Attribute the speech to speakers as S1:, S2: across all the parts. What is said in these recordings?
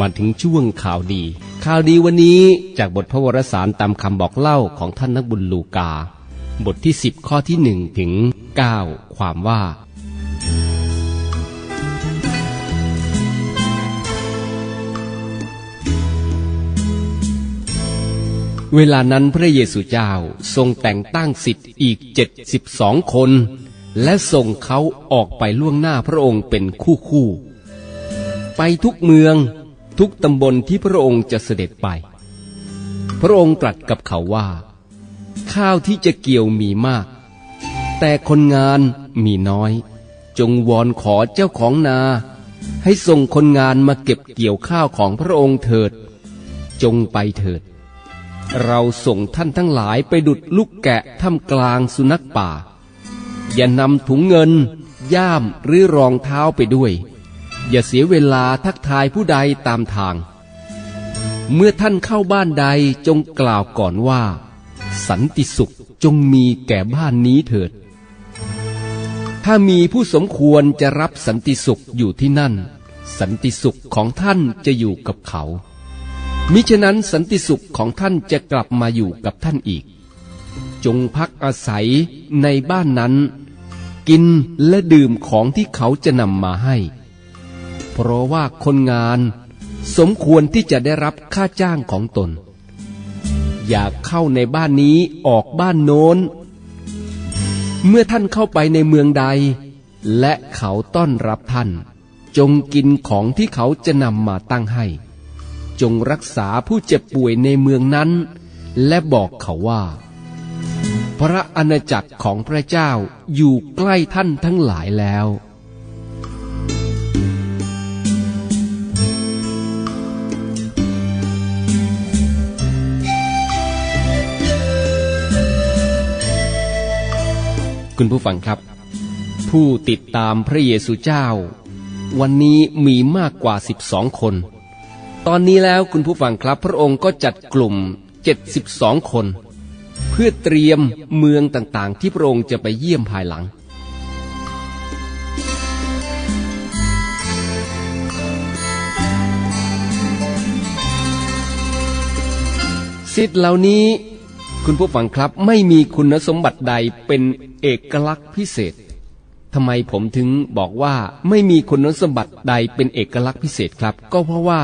S1: มาถึงช่วงข่าวดี ข่าวดีวันนี้จากบทพระวรสารตามคำบอกเล่าของท่านนักบุญลูกา บทที่ 10 ข้อที่ 1 ถึง 9 ความว่า เวลานั้นพระเยซูเจ้าทรงแต่งตั้งสิทธิ์อีกเจ็ดสิบสองคน และส่งเขาออกไปล่วงหน้าพระองค์เป็นคู่คู่ๆไปทุกเมือง ทุกตำบลที่พระองค์จะเสด็จไป พระองค์ตรัสกับเขาว่า ข้าวที่จะเกี่ยวมีมาก แต่คนงานมีน้อย จงวอนขอเจ้าของนา ให้ส่งคนงานมาเก็บเกี่ยวข้าวของพระองค์เถิด จงไปเถิด เราส่งท่านทั้งหลายไปดุดลูกแกะท่ามกลางสุนัขป่า อย่านำถุงเงิน ย่ามหรือรองเท้าไปด้วย อย่าเสียเวลาทักทายผู้ใดตามทาง เมื่อท่านเข้าบ้านใดจงกล่าวก่อนว่า สันติสุขจงมีแก่บ้านนี้เถิด ถ้ามีผู้สมควรจะรับสันติสุขอยู่ที่นั่น สันติสุขของท่านจะอยู่กับเขา มิฉะนั้นสันติสุขของท่านจะกลับมาอยู่กับท่านอีก จงพักอาศัยในบ้านนั้น กินและดื่มของที่เขาจะนำมาให้ ราะว่าคนงาน สมควรที่จะได้รับค่าจ้างของตน อย่าเข้าในบ้านนี้ออกบ้านโน้น เมื่อท่านเข้าไปในเมืองใด และเขาต้อนรับท่าน จงกินของที่เขาจะนำมาตั้งให้ จงรักษาผู้เจ็บป่วยในเมืองนั้น และบอกเขาว่า พระอาณาจักรของพระเจ้าอยู่ใกล้ท่านทั้งหลายแล้ว คุณผู้ฟังครับ ผู้ติดตามพระเยซูเจ้า วันนี้มีมากกว่า 12 คน ตอนนี้แล้วคุณผู้ฟังครับ พระองค์ก็จัดกลุ่ม 72 คน เพื่อเตรียมเมืองต่างๆ ที่พระองค์จะไปเยี่ยมภายหลังสิทธิ์เหล่านี้คุณผู้ฟังครับไม่มีคุณสมบัติใดเป็น เอกลักษณ์พิเศษทำไมผมถึงบอกว่าไม่มีคุณสมบัติใดเป็นเอกลักษณ์พิเศษครับ ก็เพราะว่า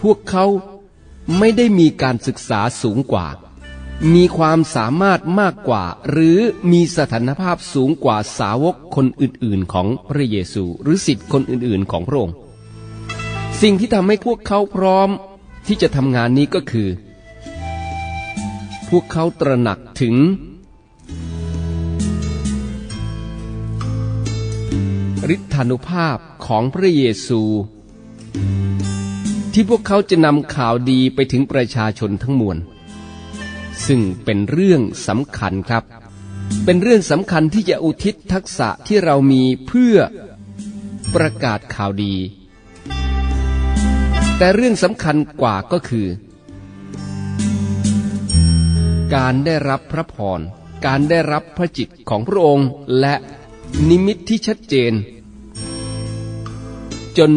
S1: พวกเขาไม่ได้มีการศึกษาสูงกว่า มีความสามารถมากกว่า หรือมีสถานภาพสูงกว่าสาวกคนอื่นๆ ของพระเยซูหรือสิทธิ์คนอื่นๆ ของพระองค์สิ่งที่ทำให้พวกเขาพร้อมที่จะทำงานนี้ก็คือ พวกเขาตระหนักถึง ฤทธานุภาพของพระเยซู ที่พวกเขาจะนำข่าวดีไปถึงประชาชนทั้งมวล ซึ่งเป็นเรื่องสำคัญครับ เป็นเรื่องสำคัญที่จะอุทิศทักษะที่เรามีเพื่อประกาศข่าวดี แต่เรื่องสำคัญกว่าก็คือ การได้รับพระพรการได้รับพระจิตของพระองค์และนิมิตที่ชัดเจน จน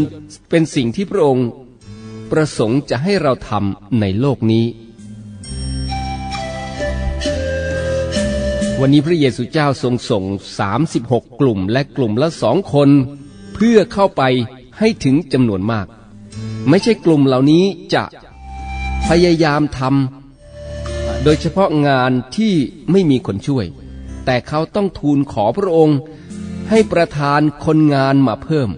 S1: เป็นสิ่งที่พระองค์ ประสงค์จะให้เราทำในโลกนี้ วันนี้พระเยซูเจ้าทรงส่ง 36 กลุ่มและกลุ่มละสองคน เพื่อเข้าไปให้ถึงจำนวนมาก ไม่ใช่กลุ่มเหล่านี้จะพยายามทำโดยเฉพาะงานที่ไม่มีคนช่วย แต่เขาต้องทูลขอพระองค์ให้ประทานคนงานมาเพิ่ม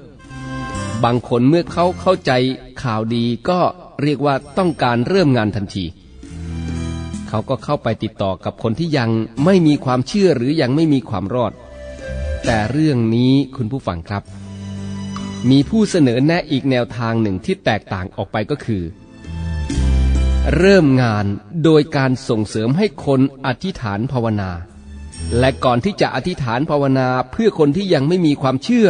S1: บางคนเมื่อเขาเข้าใจข่าวดีก็เรียกว่าต้องการเริ่มงานทันที เขาก็เข้าไปติดต่อกับคนที่ยังไม่มีความเชื่อหรือยังไม่มีความรอด แต่เรื่องนี้คุณผู้ฟังครับ มีผู้เสนอแนะอีกแนวทางหนึ่งที่แตกต่างออกไปก็คือ เริ่มงานโดยการส่งเสริมให้คนอธิษฐานภาวนา และก่อนที่จะอธิษฐานภาวนาเพื่อคนที่ยังไม่มีความเชื่อ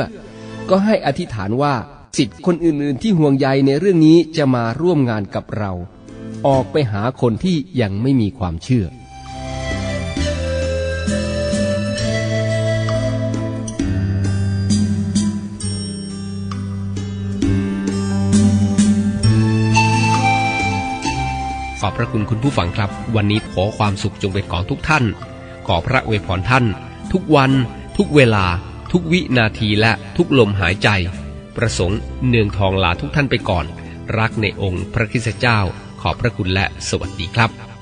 S1: ก็ให้อธิษฐานว่า สิทธิ์คนอื่น ๆ ที่ห่วงใยในเรื่องนี้จะมาร่วมงานกับเรา ออกไปหาคนที่ยังไม่มีความเชื่อ ขอบพระคุณคุณผู้ฟังครับ วันนี้ขอความสุขจงเป็นของทุกท่าน ขอพระอวยพรท่าน ทุกวัน ทุกเวลา ทุกวินาทีและทุกลมหายใจ ประสงค์เนืองทองลาทุกท่านไปก่อน รักในองค์พระคริสตเจ้า ขอบพระคุณและสวัสดีครับ